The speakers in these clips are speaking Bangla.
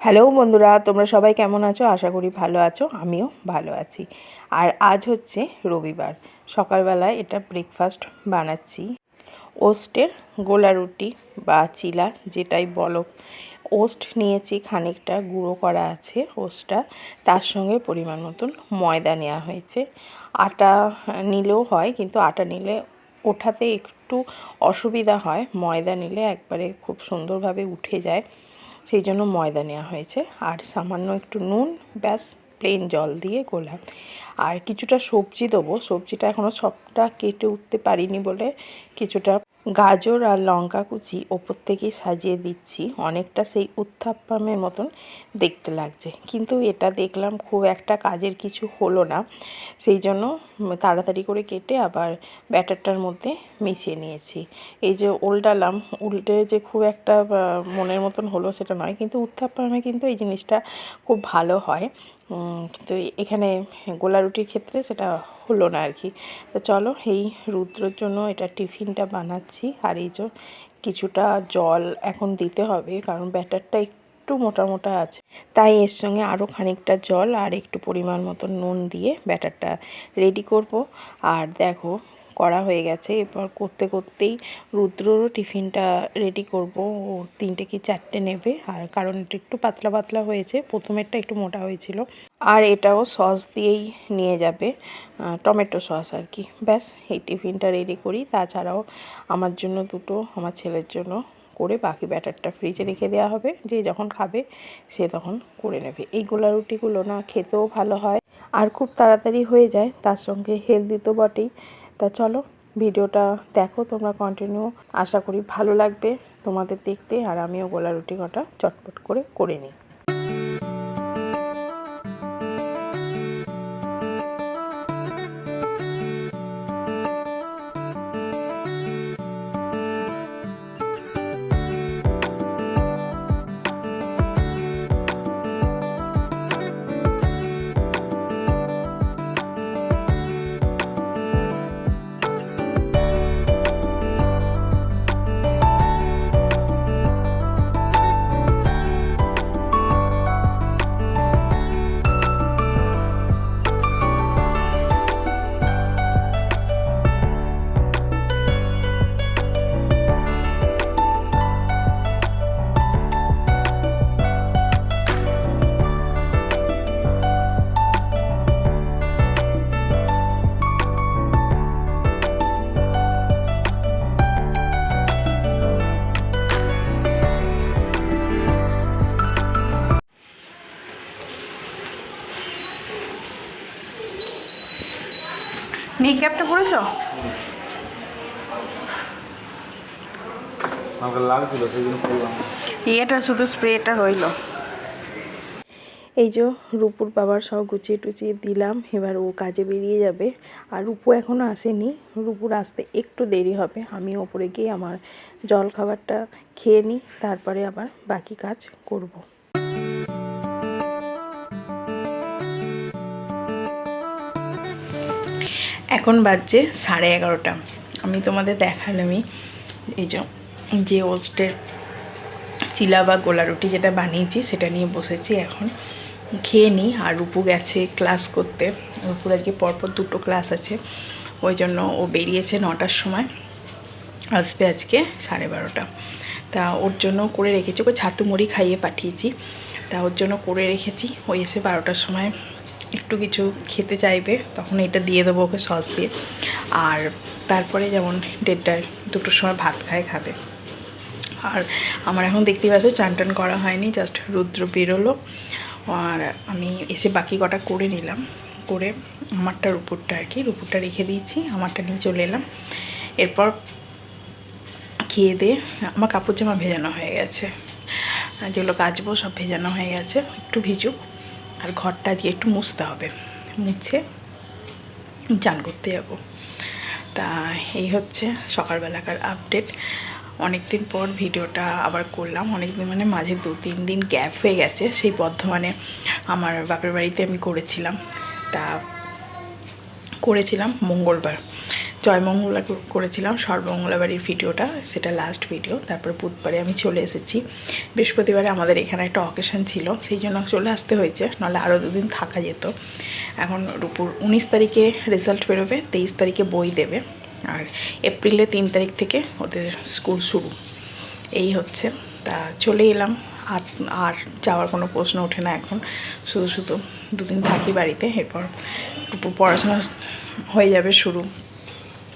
হ্যালো বন্ধুরা, তোমরা সবাই কেমন আছো? আশা করি ভালো আছো, আমিও ভালো আছি। আর আজ হচ্ছে রবিবার, সকালবেলায় এটা ব্রেকফাস্ট বানাচ্ছি। ওস্টের গোলা রুটি বা চিলা যেটাই বলো। ওস্ট নিয়েছি খানিকটা, গুঁড়ো করা আছে ওস্টটা। তার সঙ্গে পরিমাণ মতন ময়দা নেওয়া হয়েছে। আটা নিলেও হয়, কিন্তু আটা নিলে ওঠাতে একটু অসুবিধা হয়। ময়দা নিলে একবারে খুব সুন্দরভাবে উঠে যায়। সেই জন্য ময়দা নেওয়া হয়েছে। আর সামান্য একটু নুন, ব্যাস প্লেন জল দিয়ে গোলাম আর কিছুটা সবজি দেবো। সবজিটা এখনও সবটা কেটে উঠতে পারিনি বলে কিছুটা গাজর আর লঙ্কা কুচি ওপর থেকেই সাজিয়ে দিচ্ছি। অনেকটা সেই উত্থাপ্পামের মতন দেখতে লাগছে। কিন্তু এটা দেখলাম খুব একটা কাজের কিছু হলো না। সেই জন্য তাড়াতাড়ি করে কেটে আবার ব্যাটারটার মধ্যে মিশিয়ে নিয়েছি। এই যে উল্টালাম উল্টে যে খুব একটা মনের মতন হলো সেটা নয়। কিন্তু উত্থাপ্পামে কিন্তু এই জিনিসটা খুব ভালো হয়। কিন্তু এখানে গোলা রুটির ক্ষেত্রে সেটা হলো না আর কি। তো চলো এই রুদ্রর জন্য এটা টিফিনটা বানাচ্ছি। আর এই যে কিছুটা জল এখন দিতে হবে, কারণ ব্যাটারটা একটু মোটা মোটা আছে। তাই এর সঙ্গে আরও খানিকটা জল আর একটু পরিমাণ মতো নুন দিয়ে ব্যাটারটা রেডি করব। আর দেখো করা হয়ে গেছে। এরপর করতে করতেই রুদ্ররও টিফিনটা রেডি করব। ও তিনটে কি চারটে নেবে? আর কারণ এটা একটু পাতলা পাতলা হয়েছে। প্রথমেরটা একটু মোটা হয়েছিল। আর এটাও সস দিয়েই নিয়ে যাবে। টমেটো সস আর কি। ব্যাস, এই টিফিনটা রেডি করি। তাছাড়াও আমার জন্য দুটো, আমার ছেলের জন্য করে বাকি ব্যাটারটা ফ্রিজে রেখে দেওয়া হবে। যে যখন খাবে, সে তখন করে নেবে। এই গোলা রুটিগুলো না খেতেও ভালো হয়। আর খুব তাড়াতাড়ি হয়ে যায়। তার সঙ্গে হেলদি তো বটেই। তা চলো, ভিডিওটা দেখো, তোমরা কন্টিনিউ আশা করি ভালো লাগবে তোমাদের দেখতে, আর আমিও গোলা রুটি কটা চটপট করে করে নিই। আমাকে লাগছিল সেই জন্য করলাম। ইয়েটা শুধু স্প্রেটা হইল এই যে রূপুর বাবার সব গুছিয়ে টুচিয়ে দিলাম এবার ও কাজে বেরিয়ে যাবে। আর রূপু এখনও আসেনি। রূপুর আসতে একটু দেরি হবে। আমি ওপরে গিয়ে আমার জল খাবারটা খেয়ে নিই তারপরে আবার বাকি কাজ করব। এখন বাজছে সাড়ে এগারোটা। আমি তোমাদের দেখালামই। এই যে যে ওস্টের চিলা বা গোলা রুটি যেটা বানিয়েছি, সেটা নিয়ে বসেছি এখন। খেয়ে নিই আর রূপু গেছে ক্লাস করতে। রূপুর আজকে পরপর দুটো ক্লাস আছে। ওই জন্য ও বেরিয়েছে নটার সময়। আসবে আজকে সাড়ে বারোটা। তা ওর জন্য করে রেখেছি, ওকে ছাতু মুড়ি খাইয়ে পাঠিয়েছি। তা ওর জন্য করে রেখেছি। ওই এসে বারোটার সময় একটু কিছু খেতে চাইবে, তখন এটা দিয়ে দেবো ওকে সস দিয়ে। আর তারপরে যেমন দেড়টায়, দুটোর সময় ভাত খায়, খাবে। আর আমার এখন দেখতেই পাচ্ছ চান টান করা হয়নি জাস্ট রুদ্র বেরোলো। আর আমি এসে বাকি কটা করে নিলাম, করে আমারটার উপরটা আর কি, উপরটা রেখে দিয়েছি, আমারটা নিয়ে চলে এলাম। এরপর খেয়ে দিয়ে আমার কাপড় জামা ভেজানো হয়ে গেছে। যেগুলো কাচবো সব ভেজানো হয়ে গেছে, একটু ভিজুক। আর ঘরটা আজকে একটু মুছতে হবে, মুছে চান করতে যাব। তা এই হচ্ছে সকালবেলাকার আপডেট অনেক দিন পর ভিডিওটা আবার করলাম। অনেক দিন মানে মাঝে দু, তিন দিন গ্যাপ হয়ে গেছে। সেই বর্ধমানে আমার বাপের বাড়িতে আমি করেছিলাম। তা করেছিলাম মঙ্গলবার। জয়মঙ্গলা কর- করেছিলাম সর্বমঙ্গলা বাড়ির ভিডিওটা, সেটা লাস্ট ভিডিও তারপর বুধবারে আমি চলে এসেছি। বৃহস্পতিবারে আমাদের এখানে একটা অকেশন ছিল, সেই জন্য চলে আসতে হয়েছে, নাহলে আরও দুদিন থাকা যেত। এখন রূপুর উনিশ তারিখে রেজাল্ট বেরোবে, তেইশ তারিখে বই দেবে। আর এপ্রিলে তিন তারিখ থেকে ওদের স্কুল শুরু। এই হচ্ছে, তা চলে এলাম। আর আর যাওয়ার কোনো প্রশ্ন ওঠে না এখন। শুধু শুধু দুদিন থাকি বাড়িতে, এরপর পড়াশোনা হয়ে যাবে শুরু।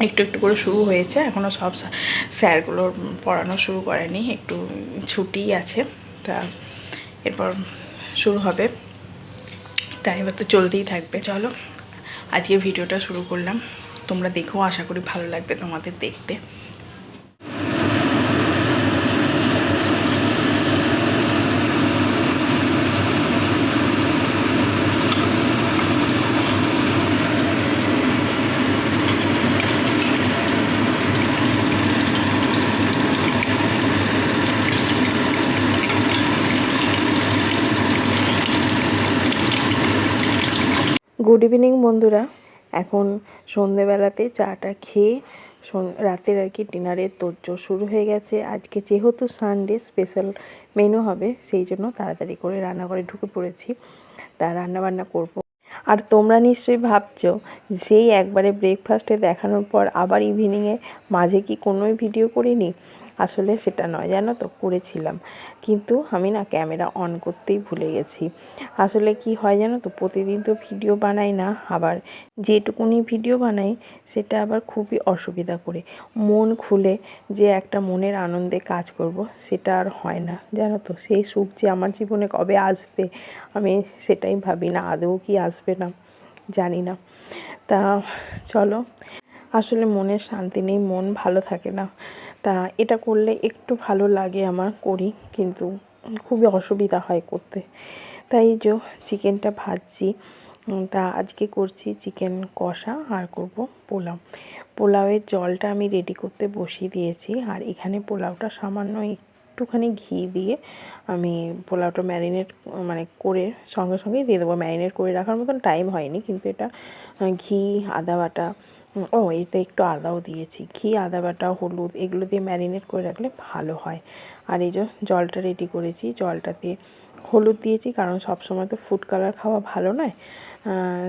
একটু একটু করে শুরু হয়েছে এখনও সব স্যার- স্যারগুলোর পড়ানো শুরু করেনি, একটু ছুটি আছে, তা এরপর শুরু হবে। তাই এবার তো চলতেই থাকবে। চলো, আজকে ভিডিওটা শুরু করলাম। তোমরা দেখো আশা করি ভালো লাগবে তোমাদের দেখতে। গুড ইভিনিং বন্ধুরা। এখন সন্ধেবেলাতে চাটা খেয়ে রাতের আর কি ডিনারের তোরজোর শুরু হয়ে গেছে। আজকে যেহেতু সানডে স্পেশাল মেনু হবে, সেই জন্য তাড়াতাড়ি করে রান্নাঘরে ঢুকে পড়েছি। তা রান্নাবান্না করব। আর তোমরা নিশ্চয়ই ভাবছ যেই একবারে ব্রেকফাস্টে দেখানোর পর আবার ইভিনিংয়ে মাঝে কি কোনোই ভিডিও করিনি? আসলে সেটা নয়, জানো তো? করেছিলাম। কিন্তু আমি না ক্যামেরা অন করতেই ভুলে গেছি। আসলে কি হয় জানো তো? প্রতিদিন তো ভিডিও বানাই না, আবার যেটুকুনি ভিডিও বানাই সেটা আবার খুবই অসুবিধা করে। মন খুলে যে একটা মনের আনন্দে কাজ করব সেটা আর হয় না, জানো তো? সেই সুখ যে আমার জীবনে কবে আসবে, আমি সেটাই ভাবি না, আদৌ কি আসবে না, জানি না। তা চলো, আসলে মনের শান্তি নেই, মন ভালো থাকে না। তা এটা করলে একটু ভালো লাগে আমার করি, কিন্তু খুবই অসুবিধা হয় করতে। তাই যে চিকেনটা ভাজছি তা আজকে করছি চিকেন কষা আর করব পোলাও। পোলাওয়ের জলটা আমি রেডি করতে বসিয়ে দিয়েছি আর এখানে পোলাওটা সামান্য একটুখানি ঘি দিয়ে আমি পোলাওটা ম্যারিনেট মানে করে সঙ্গে সঙ্গেই দিয়ে দেবো। ম্যারিনেট করে রাখার মতন টাইম হয়নি, কিন্তু এটা ঘি, আদা বাটা ও, এতে একটু আদাও দিয়েছি। ঘি, আদা বাটা, হলুদ, এগুলো দিয়ে ম্যারিনেট করে রাখলে ভালো হয়। আর এই যে জলটা রেডি করেছি জলটাতে হলুদ দিয়েছি, কারণ সব সময় তো ফুড কালার খাওয়া ভালো নয়।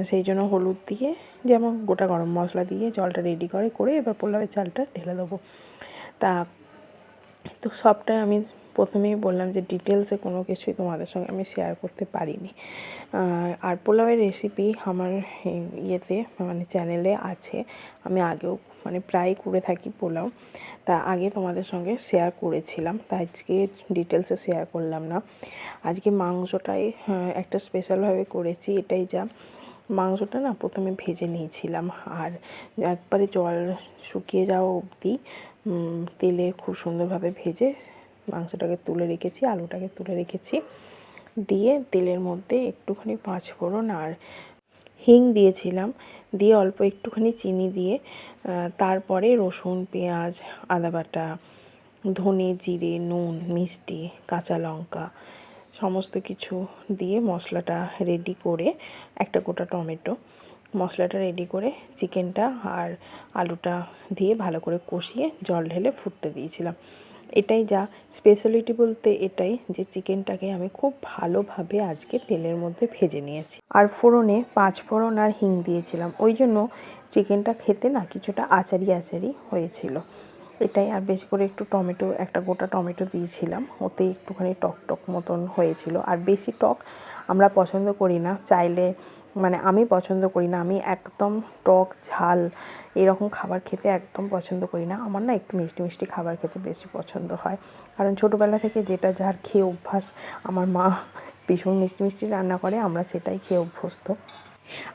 সেই জন্য হলুদ দিয়ে, যেমন গোটা গরম মশলা দিয়ে জলটা রেডি করে করে এবার পোলাওয়ের চালটা ঢেলে দেবো। তা, তো সবটাই আমি প্রথমেই বললাম যে ডিটেলসে কোনো কিছুই তোমাদের সঙ্গে আমি শেয়ার করতে পারিনি। আর পোলাওয়ের রেসিপি আমার ইয়েতে মানে চ্যানেলে আছে। আমি আগেও মানে প্রায় করে থাকি পোলাও। তা আগে তোমাদের সঙ্গে শেয়ার করেছিলাম, তা আজকে ডিটেলসে শেয়ার করলাম না। আজকে মাংসটাই একটা স্পেশালভাবে করেছি, এটাই যা। মাংসটা না প্রথমে ভেজে নিয়েছিলাম, আর একবারে জল শুকিয়ে যাওয়া অবধি তেলে খুব সুন্দরভাবে ভেজে মাংসটাকে তুলে রেখেছি, আলুটাকে তুলে রেখেছি। দিয়ে তেলের মধ্যে একটুখানি পাঁচ ফোড়ন আর হিং দিয়েছিলাম। দিয়ে অল্প একটুখানি চিনি দিয়ে তারপরে রসুন, পেঁয়াজ, আদা বাটা, ধনে জিরে, নুন, মিষ্টি, কাঁচা লঙ্কা সমস্ত কিছু দিয়ে মশলাটা রেডি করে, একটা গোটা টমেটো মশলাটা রেডি করে চিকেনটা আর আলুটা দিয়ে ভালো করে কষিয়ে জল ঢেলে ফুটতে দিয়েছিলাম। এটাই যা স্পেশালিটি বলতে এটাই যে চিকেনটাকে আমি খুব ভালোভাবে আজকে তেলের মধ্যে ভেজে নিয়েছি। আর ফোড়নে পাঁচ ফোড়ন আর হিং দিয়েছিলাম। ওই জন্য চিকেনটা খেতে না কিছুটা আচারি আচারি হয়েছিল। এটাই আর বেশি করে একটু টমেটো, একটা গোটা টমেটো দিয়েছিলাম। ওতে একটুখানি টক টক মতন হয়েছিল। আর বেশি টক আমরা পছন্দ করি না। চাইলে মানে আমি পছন্দ করি না, আমি একদম টক ঝাল এরকম খাবার খেতে একদম পছন্দ করি না। আমার না একটু মিষ্টি মিষ্টি খাবার খেতে বেশি পছন্দ হয়। কারণ ছোটোবেলা থেকে যেটা যার খেয়ে অভ্যাস, আমার মা ভীষণ মিষ্টি মিষ্টি রান্না করে, আমরা সেটাই খেয়ে অভ্যস্ত।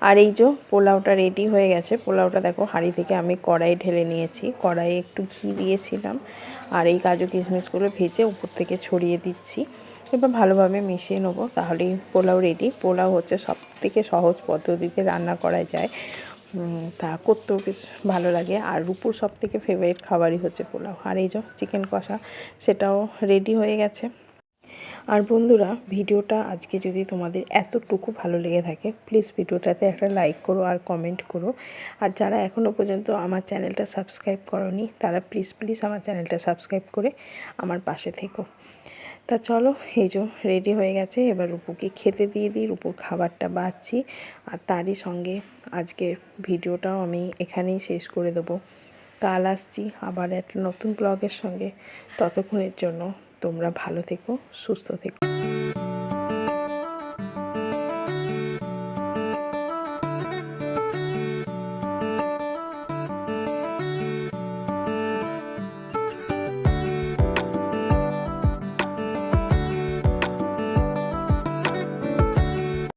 আর এই যে পোলাওটা রেডি হয়ে গেছে, পোলাওটা দেখো হাঁড়ি থেকে আমি কড়াই ঢেলে নিয়েছি। কড়াইয়ে একটু ঘি দিয়েছিলাম আর এই কাজু কিশমিশগুলো ভেজে উপর থেকে ছড়িয়ে দিচ্ছি। এবার ভালোভাবে মিশিয়ে নেব, তাহলেই পোলাও রেডি পোলাও হচ্ছে সব থেকে সহজ পদ্ধতিতে রান্না করা যায়। তা করতেও বেশ ভালো লাগে। আর রূপুর সব থেকে ফেভারিট খাবারই হচ্ছে পোলাও। আর এই যে চিকেন কষা, সেটাও রেডি হয়ে গেছে। আর বন্ধুরা, ভিডিওটা আজকে যদি তোমাদের এতটুকু ভালো লেগে থাকে প্লিজ ভিডিওটাতে একটা লাইক করো আর কমেন্ট করো। আর যারা এখনও পর্যন্ত আমার চ্যানেলটা সাবস্ক্রাইব করনি, তারা প্লিজ প্লিজ আমার চ্যানেলটা সাবস্ক্রাইব করে আমার পাশে থেকো। তা চলো, এই যে রেডি হয়ে গেছে। এবার রূপুকে খেতে দিয়ে দিই। রূপুর খাবারটা বাচ্ছি আর তারই সঙ্গে আজকের ভিডিওটাও আমি এখানেই শেষ করে দেবো। কাল আসছি আবার একটা নতুন ব্লগের সঙ্গে। ততক্ষণের জন্য তোমরা ভালো থেকো, সুস্থ থেকো।